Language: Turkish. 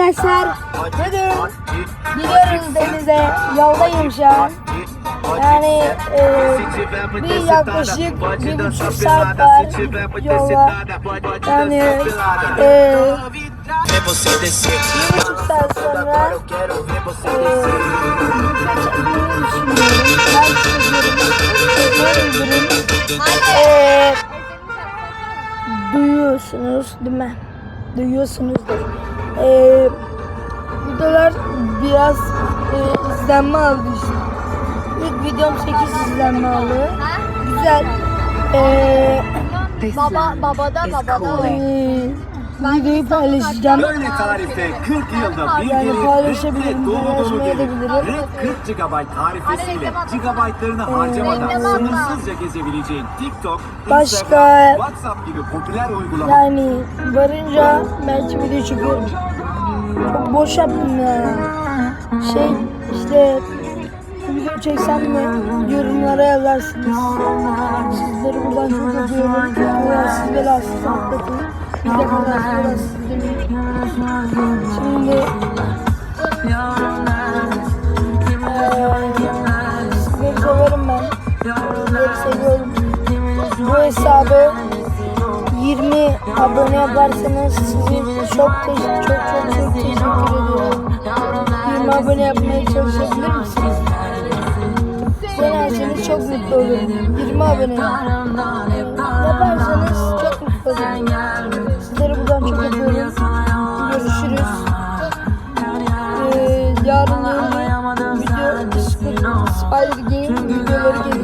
arkadaşlar. Bugün gidiyoruz denize. Yoldayım şu an. Yani e, bir yaklaşık bir buçuk saat var yola. Yani e, bir buçuk saat sonra e. E, duyuyorsunuz değil mi? Duyuyorsunuzdur. Ee, videolar biraz e, izlenme aldı işte. İlk videom 8 izlenme aldı. Güzel. Ee, Baba babada babada. e, videoyu paylaşacağım. Böyle tarifte 40 yılda bir Yani paylaşabilirim, paylaşmayabilirim. gelip Red 40 GB tarifesiyle gigabaytlarını harcamadan sınırsızca gezebileceğin TikTok, Başka- Instagram, WhatsApp gibi popüler uygulamalar Yani varınca belki video çekiyorum. Çok boş yaptım ya. Şey işte video çeksem mi yorumlara yazarsınız. Sizleri buradan çok öpüyorum. Allah siz belasız atlatın. Biz de kazasız belasız dönüyoruz. Şimdi sizleri severim ben. Sizleri seviyorum. Bu hesabı 20 abone yaparsanız sizi çok teş- çok çok çok teşekkür ediyorum. 20 abone yapmaya çalışabilir misiniz? Yenerseniz çok mutlu olurum. 20 abone. Yaparsanız çok mutlu olurum. Sizleri buradan çok öpüyorum. Görüşürüz. Ee, yarın yeni video Spider Game videoları gelecek.